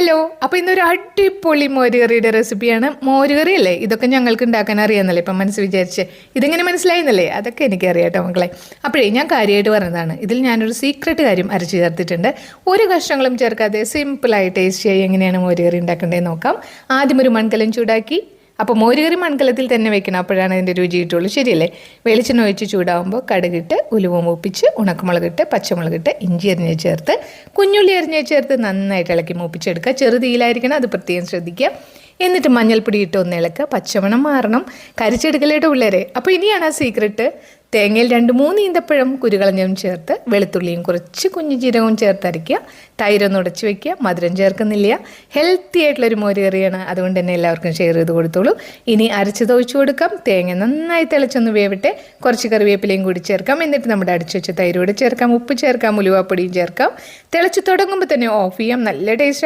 Hello അപ്പോൾ ഇന്നൊരു അടിപൊളി മോരുകറിയുടെ റെസിപ്പിയാണ്. മോരുകറി അല്ലേ ഇതൊക്കെ ഞങ്ങൾക്ക് ഉണ്ടാക്കാൻ അറിയാമെന്നല്ലേ ഇപ്പം മനസ്സ് വിചാരിച്ച്. ഇതെങ്ങനെ മനസ്സിലായെന്നല്ലേ? അതൊക്കെ എനിക്കറിയാം കേട്ടോ മക്കളെ. അപ്പോഴേ ഞാൻ കാര്യമായിട്ട് പറഞ്ഞതാണ്. ഇതിൽ ഞാനൊരു സീക്രട്ട് കാര്യം അരച്ച് ചേർത്തിട്ടുണ്ട്. ഒരു കഷ്ണങ്ങളും ചേർക്കാതെ സിമ്പിളായി ടേസ്റ്റ് ചെയ്യാൻ എങ്ങനെയാണ് മോരുകറി ഉണ്ടാക്കേണ്ടതെന്ന് നോക്കാം. ആദ്യം ഒരു മൺകലം ചൂടാക്കി അപ്പോൾ മോരുകറി മൺകലത്തിൽ തന്നെ വെക്കണം. അപ്പോഴാണ് അതിന്റെ രുചി കിട്ടുള്ളൂ. ശരിയല്ലേ? വെളിച്ചെണ്ണ ഒഴിച്ച് ചൂടാകുമ്പോൾ കടുകിട്ട് ഉലുവ മൂപ്പിച്ച് ഉണക്കമുളകിട്ട് പച്ചമുളകിട്ട് ഇഞ്ചി അരിഞ്ഞ് ചേർത്ത് കുഞ്ഞുള്ളി അരിഞ്ഞ് ചേർത്ത് നന്നായിട്ട് ഇളക്കി മൂപ്പിച്ചെടുക്കുക. ചെറുതീലായിരിക്കണം അത് പ്രത്യേകം ശ്രദ്ധിക്കുക. എന്നിട്ട് മഞ്ഞൾപ്പൊടി ഇട്ട് ഒന്ന് ഇളക്കുക. പച്ചമണം മാറണം. കരിച്ചെടുക്കലേട്ട് പിള്ളേരെ? അപ്പോൾ ഇനിയാണ് ആ സീക്രട്ട് തേങ്ങയിൽ രണ്ട് മൂന്ന് ഈന്തപ്പഴം കുരുകളഞ്ഞും ചേർത്ത് വെളുത്തുള്ളിയും കുറച്ച് കുഞ്ഞു ജീരകവും ചേർത്ത് അരയ്ക്കുക. തൈരൊന്ന് ഉടച്ച് വെക്കുക. മധുരം ചേർക്കുന്നില്ല. ഹെൽത്തി ആയിട്ടുള്ളൊരു മോരുകറിയാണ്. അതുകൊണ്ട് തന്നെ എല്ലാവർക്കും ഷെയർ ചെയ്ത് കൊടുത്തോളൂ. ഇനി അരച്ചത് ഒഴിച്ചു കൊടുക്കാം. തേങ്ങ നന്നായി തിളച്ചൊന്ന് വേവട്ടെ കുറച്ച് കറിവേപ്പിലയും കൂടി ചേർക്കാം. എന്നിട്ട് നമ്മുടെ അടിച്ചു വെച്ച തൈരോട് ചേർക്കാം. ഉപ്പ് ചേർക്കാം. ഉലുവാപ്പൊടിയും ചേർക്കാം. തിളച്ച് തുടങ്ങുമ്പോൾ തന്നെ ഓഫ് ചെയ്യാം. നല്ല ടേസ്റ്റ്